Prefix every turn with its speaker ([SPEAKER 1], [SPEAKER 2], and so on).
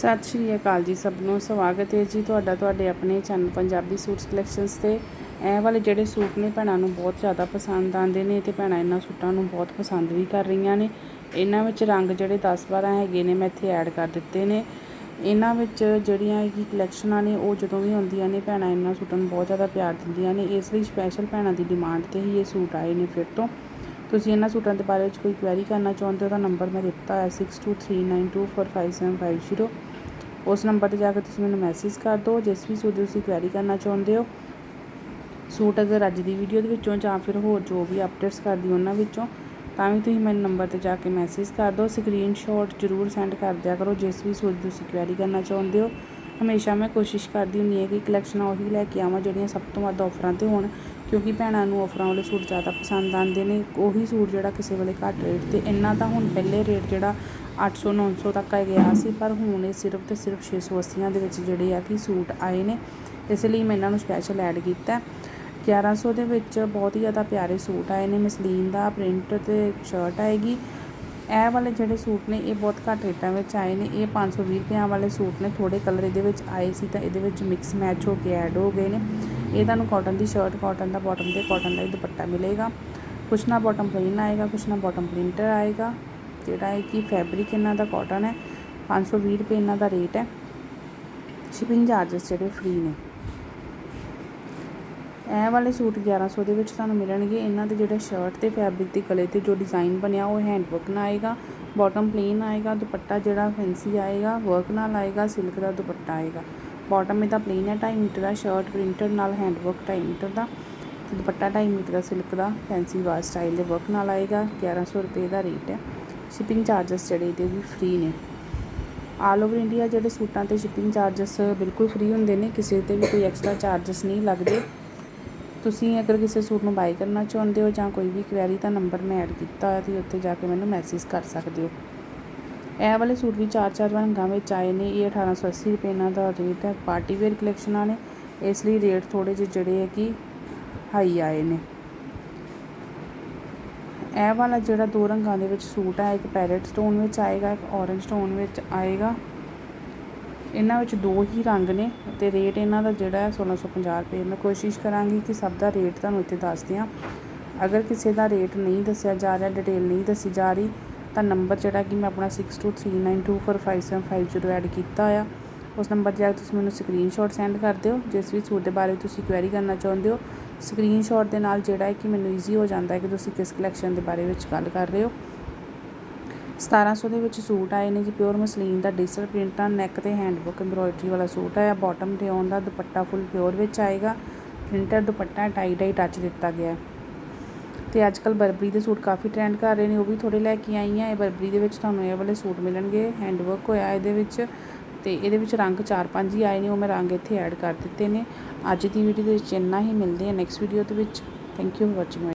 [SPEAKER 1] ਸਤਿ ਸ਼੍ਰੀ ਅਕਾਲ ਜੀ ਸਭ ਨੂੰ। ਸਵਾਗਤ ਹੈ ਜੀ ਤੁਹਾਡਾ ਤੁਹਾਡੇ ਆਪਣੇ ਚੈਨਲ ਪੰਜਾਬੀ ਸੂਟਸ ਕਲੈਕਸ਼ਨਸ ਤੇ। ਇਹ ਵਾਲੇ ਜਿਹੜੇ ਸੂਟ ਨੇ ਭੈਣਾਂ ਨੂੰ ਬਹੁਤ ਜ਼ਿਆਦਾ ਪਸੰਦ ਆਉਂਦੇ ਨੇ ਤੇ ਭੈਣਾਂ ਇਹਨਾਂ ਸੂਟਾਂ ਨੂੰ ਬਹੁਤ ਪਸੰਦ ਵੀ ਕਰ ਰਹੀਆਂ ਨੇ। ਇਹਨਾਂ ਵਿੱਚ ਰੰਗ ਜਿਹੜੇ 10 12 ਹੈਗੇ ਨੇ, ਮੈਂ ਇੱਥੇ ਐਡ ਕਰ ਦਿੱਤੇ ਨੇ। ਇਹਨਾਂ ਵਿੱਚ ਜਿਹੜੀਆਂ ਕੀ ਕਲੈਕਸ਼ਨਾਂ ਨੇ, ਉਹ ਜਦੋਂ ਵੀ ਆਉਂਦੀਆਂ ਨੇ, ਭੈਣਾਂ ਇਹਨਾਂ ਸੂਟਾਂ ਨੂੰ ਬਹੁਤ ਜ਼ਿਆਦਾ ਪਿਆਰ ਦਿੰਦੀਆਂ ਨੇ। ਇਸ ਲਈ ਸਪੈਸ਼ਲ ਭੈਣਾਂ ਦੀ ਡਿਮਾਂਡ ਤੇ ਹੀ ਇਹ ਸੂਟ ਆਏ ਨੇ ਫਿਰ ਤੋਂ। ਤੁਸੀਂ ਇਹਨਾਂ ਸੂਟਾਂ ਦੇ ਬਾਰੇ ਵਿੱਚ ਕੋਈ ਕੁਐਰੀ ਕਰਨਾ ਚਾਹੁੰਦੇ ਹੋ ਤਾਂ ਨੰਬਰ ਮੈਂ ਦਿੱਤਾ ਹੈ 6239245750 ਉਸ ਨੰਬਰ ਤੇ ਜਾ ਕੇ ਤੁਸੀਂ ਮੈਨੂੰ ਮੈਸੇਜ ਕਰ ਦਿਓ। ਜਿਸ ਵੀ ਸੂਟ ਦੀ ਤੁਸੀਂ ਕੁਐਰੀ ਕਰਨਾ ਚਾਹੁੰਦੇ ਹੋ। ਸੂਟ ਅਗਰ ਅੱਜ ਦੀ ਵੀਡੀਓ ਦੇ ਵਿੱਚੋਂ ਜਾਂ ਫਿਰ ਹੋਰ ਜੋ ਵੀ ਅਪਡੇਟਸ ਕਰਦੀ ਉਹਨਾਂ ਵਿੱਚੋਂ, ਤਾਂ ਵੀ ਤੁਸੀਂ ਮੈਨੂੰ ਨੰਬਰ ਤੇ ਜਾ ਕੇ ਮੈਸੇਜ ਕਰ ਦਿਓ। ਸਕਰੀਨਸ਼ਾਟ ਜ਼ਰੂਰ ਸੈਂਡ ਕਰ ਦਿਆ ਕਰੋ। ਜਿਸ ਵੀ ਸੂਟ ਤੁਸੀਂ ਕੁਐਰੀ ਕਰਨਾ ਚਾਹੁੰਦੇ ਹੋ। ਹਮੇਸ਼ਾ ਮੈਂ ਕੋਸ਼ਿਸ਼ ਕਰਦੀ ਹੁੰਦੀ ਹਾਂ ਕਿ ਕਲੈਕਸ਼ਨਾਂ ਉਹੀ ਲੈ ਕੇ ਆਵਾਂ ਜਿਹੜੀਆਂ ਸਭ ਤੋਂ ਵੱਧ ਆਫਰਾਂ ਤੇ ਹੋਣ, ਕਿਉਂਕਿ ਭੈਣਾਂ ਨੂੰ ਆਫਰਾਂ ਵਾਲੇ ਸੂਟ ਜ਼ਿਆਦਾ ਪਸੰਦ ਆਉਂਦੇ ਨੇ। ਉਹੀ ਸੂਟ ਜਿਹੜਾ ਕਿਸੇ ਵੇਲੇ ਘੱਟ ਰੇਟ ਤੇ, ਇੰਨਾ ਤਾਂ ਹੁਣ ਪਹਿਲੇ ਰੇਟ ਜਿਹੜਾ 800 900 ਤੱਕ ਆ ਗਿਆ ਸੀ, ਪਰ ਹੁਣ ਇਹ ਸਿਰਫ ਤੇ ਸਿਰਫ 680 ਦੇ ਵਿੱਚ ਜਿਹੜੇ ਆ ਕਿ ਸੂਟ ਆਏ ਨੇ। ਇਸ ਲਈ ਮੈਂ ਇਹਨਾਂ ਨੂੰ ਸਪੈਸ਼ਲ ਐਡ ਕੀਤਾ। 1100 ਦੇ ਵਿੱਚ ਬਹੁਤ ਹੀ ਜ਼ਿਆਦਾ ਪਿਆਰੇ ਸੂਟ ਆਏ ਨੇ। ਮਸਲੀਨ ਦਾ ਪ੍ਰਿੰਟ ਤੇ ਸ਼ਰਟ ਆਏਗੀ। ਇਹ ਵਾਲੇ ਜਿਹੜੇ ਸੂਟ ਨੇ, ਇਹ ਬਹੁਤ ਘੱਟ ਰੇਟਾਂ ਵਿੱਚ ਆਏ ਨੇ। ਇਹ 520 ਰੁਪਿਆਂ ਵਾਲੇ ਸੂਟ ਨੇ। ਥੋੜੇ ਕਲਰ ਇਹਦੇ ਵਿੱਚ ਆਏ ਸੀ ਤਾਂ ਇਹਦੇ ਵਿੱਚ ਮਿਕਸ ਮੈਚ ਹੋ ਕੇ ਐਡ ਹੋ ਗਏ ਨੇ। ਇਹ ਤੁਹਾਨੂੰ ਕਾਟਨ ਦੀ ਸ਼ਰਟ ਕਾਟਨ ਦਾ ਬਾਟਮ ਤੇ ਕਾਟਨ ਦਾ ਦੁਪੱਟਾ ਮਿਲੇਗਾ। ਕੁਛ ਨਾ ਬਾਟਮ ਪਲੇਨ ਆਏਗਾ, ਕੁਛ ਨਾ ਬਾਟਮ ਪ੍ਰਿੰਟਰ ਆਏਗਾ। ਜਿਹੜਾ ਹੈ ਕਿ ਫੈਬਰਿਕ ਇਹਨਾਂ ਦਾ ਕਾਟਨ ਹੈ। 520 ਰੁਪਏ ਇਹਨਾਂ ਦਾ ਰੇਟ ਹੈ। ਸ਼ਿਪਿੰਗ ਚਾਰजेस ਜਿਹੜੇ ਫ੍ਰੀ ਨੇ। ਇਹ ਵਾਲੇ ਸੂਟ 1100 ਦੇ ਵਿੱਚ ਤੁਹਾਨੂੰ ਮਿਲਣਗੇ। ਇਹਨਾਂ ਦੇ ਜਿਹੜਾ ਸ਼ਰਟ ਤੇ ਫੈਬਰਿਕ ਤੇ ਗਲੇ ਤੇ ਜੋ ਡਿਜ਼ਾਈਨ ਬਣਿਆ, ਉਹ ਹੈਂਡਵਰਕ ਨਾਲ ਆਏਗਾ। ਬਾਟਮ ਪਲੇਨ ਆਏਗਾ, ਦੁਪੱਟਾ ਜਿਹੜਾ ਫੈਂਸੀ ਆਏਗਾ ਵਰਕ ਨਾਲ ਆਏਗਾ ਸਿਲਕ ਦਾ ਦੁਪੱਟਾ ਆਏਗਾ। ਬਾਟਮ ਤਾਂ ਪਲੇਨ ਹੈ 2.5 ਮੀਟਰ ਦਾ ਸ਼ਰਟ ਪ੍ਰਿੰਟਡ ਨਾਲ ਹੈਂਡਵਰਕ ਵਰਕ ਮੀਟਰ ਦਾ। ਦੁਪੱਟਾ 2.5 ਮੀਟਰ ਦਾ ਸਿਲਕ ਦਾ ਫੈਂਸੀ ਵਾਰ ਸਟਾਈਲ ਦੇ ਵਰਕ ਨਾਲ ਆਏਗਾ। 1100 ਰੁਪਏ ਦਾ ਰੇਟ ਹੈ। ਸ਼ਿਪਿੰਗ ਚਾਰजेस ਜਿਹੜੇ ਇਹਦੇ ਵੀ ਫ੍ਰੀ ਨੇ। ਆਲ ਓਵਰ ਇੰਡੀਆ ਜਿਹੜੇ ਸੂਟਾਂ ਤੇ ਸ਼ਿਪਿੰਗ ਚਾਰजेस ਬਿਲਕੁਲ ਫ੍ਰੀ ਹੁੰਦੇ ਨੇ, ਕਿਸੇ ਤੇ ਵੀ ਕੋਈ ਐਕਸਟਰਾ ਚਾਰजेस ਨਹੀਂ ਲੱਗਦੇ। ਤੁਸੀਂ ਅਗਰ ਕਿਸੇ ਸੂਟ ਨੂੰ ਬਾਏ ਕਰਨਾ ਚਾਹੁੰਦੇ ਹੋ ਜਾਂ ਕੋਈ ਵੀ ਕੁਐਰੀ ਤਾਂ ਨੰਬਰ ਮੈਂ ਐਡ ਕੀਤਾ ਹੋਇਆ ਤੇ ਉੱਥੇ ਜਾ ਕੇ ਮੈਨੂੰ ਮੈਸੇਜ ਕਰ ਸਕਦੇ ਹੋ। ਇਹ ਵਾਲੇ ਸੂਟ ਵੀ ਚਾਰ ਚਾਰ ਰੰਗਾਂ ਵਿੱਚ ਆਏ ਨੇ। ਇਹ 1880 ਰੁਪਏ ਇਹਨਾਂ ਦਾ ਰੇਟ ਹੈ। ਪਾਰਟੀ ਵੇਅਰ ਕਲੈਕਸ਼ਨਾਂ ਨੇ ਇਸ ਲਈ ਰੇਟ ਥੋੜੇ ਜਿਹੇ ਜਿਹੜੇ ਹੈ ਕਿ ਹਾਈ ਆਏ ਨੇ। ਇਹ ਵਾਲਾ ਜਿਹੜਾ ਦੋ ਰੰਗਾਂ ਦੇ ਵਿੱਚ ਸੂਟ ਹੈ, ਇੱਕ ਪੈਰਟ ਸਟੋਨ ਵਿੱਚ ਆਏਗਾ, ਇੱਕ ਔਰੇਂਜ ਸਟੋਨ ਵਿੱਚ ਆਏਗਾ। ਇਹਨਾਂ ਵਿੱਚ ਦੋ ਹੀ ਰੰਗ ਨੇ ਅਤੇ ਰੇਟ ਇਹਨਾਂ ਦਾ ਜਿਹੜਾ ਹੈ 1650 ਰੁਪਏ। ਮੈਂ ਕੋਸ਼ਿਸ਼ ਕਰਾਂਗੀ ਕਿ ਸਭ ਦਾ ਰੇਟ ਤੁਹਾਨੂੰ ਇੱਥੇ ਦੱਸ ਦਿਆਂ। ਅਗਰ ਕਿਸੇ ਦਾ ਰੇਟ ਨਹੀਂ ਦੱਸਿਆ ਜਾ ਰਿਹਾ, ਡਿਟੇਲ ਨਹੀਂ ਦੱਸੀ ਜਾ ਰਹੀ, ਤਾਂ ਨੰਬਰ ਜਿਹੜਾ ਕਿ ਮੈਂ ਆਪਣਾ 6239245750 ਐਡ ਕੀਤਾ ਆ। ਉਸ ਨੰਬਰ 'ਤੇ ਆ ਕੇ ਤੁਸੀਂ ਮੈਨੂੰ ਸਕਰੀਨਸ਼ਾਟ ਸੈਂਡ ਕਰ ਦਿਓ, ਜਿਸ ਵੀ ਸੂਟ ਦੇ ਬਾਰੇ ਤੁਸੀਂ ਕੁਐਰੀ ਕਰਨਾ ਚਾਹੁੰਦੇ ਹੋ। ਸਕਰੀਨਸ਼ਾਟ ਦੇ ਨਾਲ ਜਿਹੜਾ ਹੈ ਕਿ ਮੈਨੂੰ ਈਜ਼ੀ ਹੋ ਜਾਂਦਾ ਹੈ ਕਿ ਤੁਸੀਂ ਕਿਸ ਕਲੈਕਸ਼ਨ ਦੇ ਬਾਰੇ ਵਿੱਚ ਗੱਲ ਕਰ ਰਹੇ ਹੋ। 1700 ਦੇ ਵਿੱਚ ਸੂਟ ਆਏ ਨੇ ਜੀ ਪਿਓਰ ਮਸਲੀਨ ਦਾ ਡਿਜੀਟਲ ਪ੍ਰਿੰਟ ਨਾਲ ਨੈਕ ਤੇ ਹੈਂਡ ਬੁੱਕ ਐਮਬ੍ਰੋਇਡਰੀ ਵਾਲਾ ਸੂਟ ਆਇਆ। ਬਾਟਮ ਤੇ ਆਉਣ ਦਾ ਦੁਪੱਟਾ ਫੁੱਲ ਪਿਓਰ ਵਿੱਚ ਆਏਗਾ। Printed dupatta tie dye touch ਦਿੱਤਾ ਗਿਆ। ਤੇ ਅੱਜ ਕੱਲ ਬਰਬਰੀ ਦੇ ਸੂਟ ਕਾਫੀ ਟ੍ਰੈਂਡ ਕਰ ਰਹੇ ਨੇ, ਉਹ ਵੀ ਥੋੜੇ ਲੈ ਕੇ ਆਈ ਆ। ਇਹ ਬਰਬਰੀ ਦੇ ਵਿੱਚ ਤੁਹਾਨੂੰ ਇਹ ਵਾਲੇ ਸੂਟ ਮਿਲਣਗੇ। ਹੈਂਡ ਵਰਕ ਹੋਇਆ ਇਹਦੇ ਵਿੱਚ ਤੇ ਇਹਦੇ ਵਿੱਚ ਰੰਗ 4-5 ਹੀ ਆਏ ਨੇ, ਉਹ ਮੈਂ ਰੰਗ ਇੱਥੇ ਐਡ ਕਰ ਦਿੱਤੇ ਨੇ। ਅੱਜ ਦੀ ਵੀਡੀਓ ਦੇ ਵਿੱਚ ਇੰਨਾ ਹੀ, ਮਿਲਦੇ ਆ ਨੈਕਸਟ ਵੀਡੀਓ ਦੇ ਵਿੱਚ। Thank you for watching